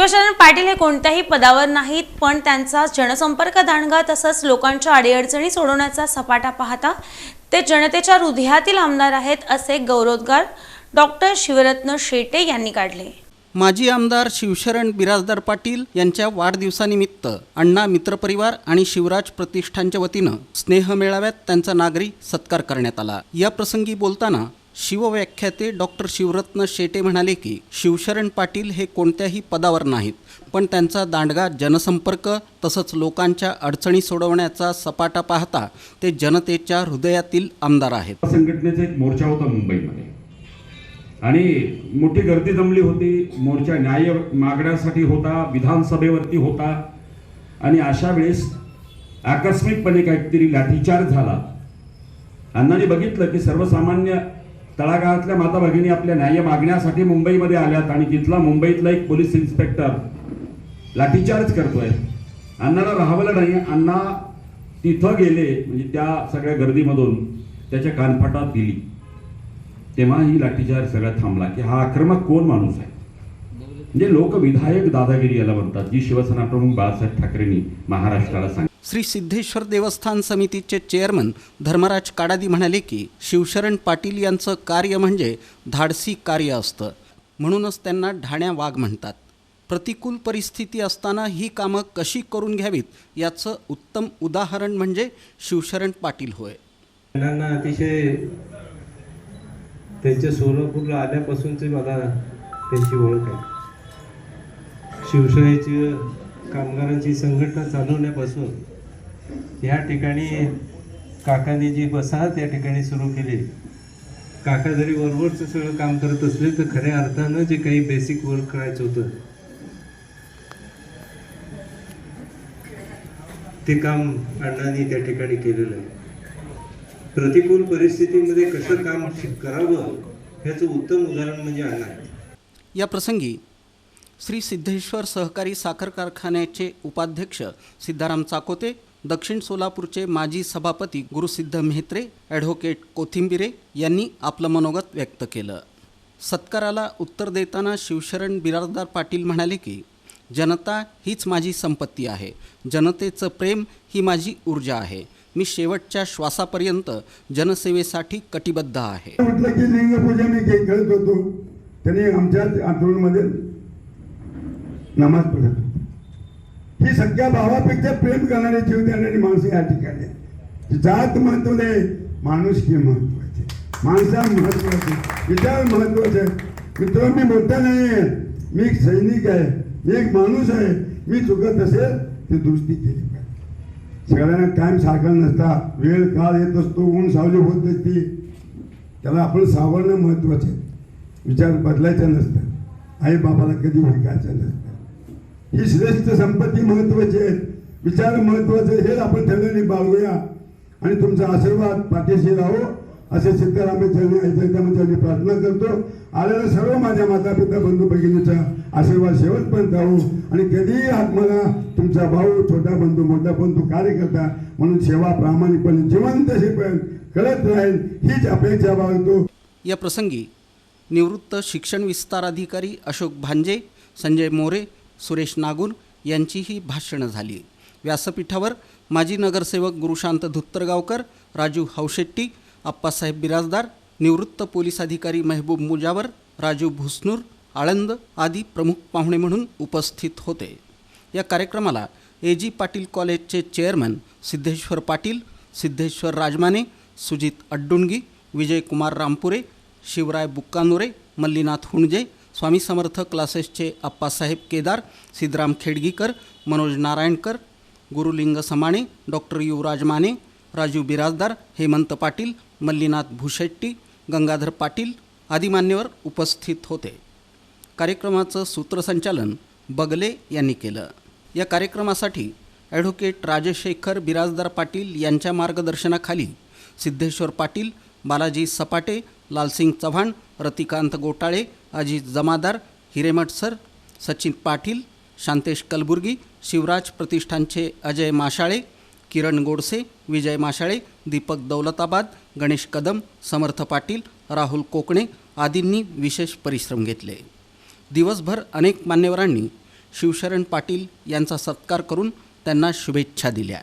शिवशरण पाटील हे कोणत्याही पदावर नाहीत पण त्यांचा जनसंपर्क दांडगा तसंच लोकांच्या अडीअडचणी सोडवण्याचा सपाटा पाहता ते जनतेच्या हृदयातील आमदार आहेत असे गौरवोद्गार डॉक्टर शिवरत्न शेटे यांनी काढले. माजी आमदार शिवशरण बिराजदार पाटील यांच्या वाढदिवसानिमित्त अण्णा मित्रपरिवार आणि शिवराज प्रतिष्ठानच्या वतीनं स्नेह मेळाव्यात त्यांचा नागरी सत्कार करण्यात आला. या प्रसंगी बोलताना शिवव्याख्याते डॉक्टर शिवरत्न शेटे म्हणाले की शिवशरण पाटील हे कोणत्याही पदावर नाहीत पण त्यांचा दांडगा जनसंपर्क तसंच लोकांच्या अडचणी सोडवण्याचा सपाटा पाहता ते जनतेच्या हृदयातील आमदार आहेत. संघटनेचा एक मोर्चा होता मुंबईमध्ये. आणि मोठी गर्दी जमली होती. मोर्चा न्याय मागण्यासाठी होता विधानसभेवरती होता. आणि अशा वेळेस आकस्मिकपणे काहीतरी लाठीचार झाला. अण्णांनी बघितलं की सर्वसामान्य तळागाळातल्या माता भगिनी आपल्या न्याय मागण्यासाठी मुंबईमध्ये आल्यात आणि तिथला मुंबईतला एक पोलीस इन्स्पेक्टर लाठीचार्ज करतोय. अण्णाला राहावलं नाही. अण्णा तिथं गेले म्हणजे त्या सगळ्या गर्दीमधून त्याच्या कानफाटात गेली. तेव्हा ही लाठीचार्ज सगळा थांबला की हा आक्रमक कोण माणूस आहे? म्हणजे लोक विधायक दादागिरी याला म्हणतात जी शिवसेना प्रमुख बाळासाहेब ठाकरेंनी महाराष्ट्राला सांग श्री सिद्धेश्वर देवस्थान समितीचे चेअरमन धर्मराज काडादी म्हणाले की शिवशरण पाटील यांचं कार्य म्हणजे धाडसी कार्य असतं. म्हणूनच त्यांना ढाण्या वाघ म्हणतात. प्रतिकूल परिस्थिती असताना ही कामं कशी करून घ्यावीत याचं उत्तम उदाहरण म्हणजे शिवशरण पाटील होय. अतिशय त्यांच्या सोलापूरला आल्यापासूनचे मला त्यांची ओळख आहे. शिवशाहीची कामगारांची संघटना चालवण्यापासून ह्या ठिकाणी काकांनी जी वसाहत या ठिकाणी सुरू केली. काका जरी वरवरचं सगळं काम करत असले तर खऱ्या अर्थानं जे काही बेसिक वर्क करायचं होतं ते काम अण्णांनी त्या ठिकाणी केलेलं आहे. प्रतिकूल परिस्थितीमध्ये कसं काम करावं ह्याचं उत्तम उदाहरण म्हणजे अण्णा या प्रसंगी श्री सिद्धेश्वर सहकारी साखर कारखान्याचे उपाध्यक्ष सिद्धाराम चाकोते दक्षिण सोलापूरचे माजी सभापती गुरुसिद्ध मेहत्रे ॲडव्होकेट कोथिंबिरे यांनी आपलं मनोगत व्यक्त केलं. सत्काराला उत्तर देताना शिवशरण बिराजदार पाटील म्हणाले की जनता हीच माझी संपत्ती आहे. जनतेचं प्रेम ही माझी ऊर्जा आहे. मी शेवटच्या श्वासापर्यंत जनसेवेसाठी कटिबद्ध आहे. म्हटलं की करत होतो. त्यांनी आमच्या नमाज पडत ही सगळ्या भावापेक्षा प्रेम करणारे जीव देणारी माणसं या ठिकाणी जात महत्त्व नाही माणूस की महत्त्वाचे. माणसा महत्त्वाचे विचार महत्त्वाचे. मित्र मी मोठा नाही आहे. मी एक सैनिक आहे. मी एक माणूस आहे. मी चुकत असेल ते दुरुस्ती केली पाहिजे. सगळ्यांना टाइम सारखा नसता. वेळ काळ येत असतो ऊन सावली होत असते. त्याला आपण सावरणं महत्वाचं. आहे विचार बदलायचा नसतं. आई बाबाला कधी विकायचं नसतं. ही श्रेष्ठ संपत्ती महत्वाची आहे. विचार महत्त्वाचे हेच आपण ठरलेली बाळगूया. आणि तुमचा आशीर्वाद पाठीशी राहो असे सिद्धरामे चरणी प्रार्थना करतो. आलेल्या सर्व माझ्या माता पिता बंधू भगिनीचा आशीर्वाद शेवटपर्यंत राहू. आणि कधीही आत्माला तुमचा भाऊ छोटा बंधू मोठा बंधू कार्यकर्ता म्हणून सेवा प्रामाणिकपणे जिवंत शिकवेल करत राहील हीच अपेक्षा बाळगतो. या प्रसंगी निवृत्त शिक्षण विस्तार अधिकारी अशोक भांजे संजय मोरे सुरेश नागूर यांचीही भाषणं झाली. व्यासपीठावर माजी नगरसेवक गुरुशांत धुत्तरगावकर राजू हौशेट्टी आप्पासाहेब बिराजदार निवृत्त पोलीस अधिकारी मेहबूब मुजावर राजू भुसनूर आळंद आदी प्रमुख पाहुणे म्हणून उपस्थित होते. या कार्यक्रमाला ए जी पाटील कॉलेजचे चेअरमन सिद्धेश्वर पाटील सिद्धेश्वर राजमाने सुजित अड्डुणगी विजयकुमार रामपुरे शिवराय बुक्कानुरे मल्लीनाथ हुणजे स्वामी समर्थ क्लासेसचे आप्पासाहेब केदार सिद्धराम खेडगीकर मनोज नारायणकर गुरुलिंग समाणे डॉक्टर युवराज माने राजू बिराजदार हेमंत पाटील मल्लीनाथ भुशेट्टी गंगाधर पाटील आदी मान्यवर उपस्थित होते. कार्यक्रमाचं सूत्रसंचालन बगले यांनी केलं. या कार्यक्रमासाठी ॲडव्होकेट राजशेखर बिराजदार पाटील यांच्या मार्गदर्शनाखाली सिद्धेश्वर पाटील बालाजी सपाटे लालसिंग चव्हाण रतिकांत गोटाळे अजित जमादार हिरेमठ सर सचिन पाटील शांतेश कलबुर्गी शिवराज प्रतिष्ठानचे अजय माशाळे किरण गोडसे विजय माशाळे दीपक दौलताबाद गणेश कदम समर्थ पाटील राहुल कोकणे आदींनी विशेष परिश्रम घेतले. दिवसभर अनेक मान्यवरांनी शिवशरण पाटील यांचा सत्कार करून त्यांना शुभेच्छा दिल्या.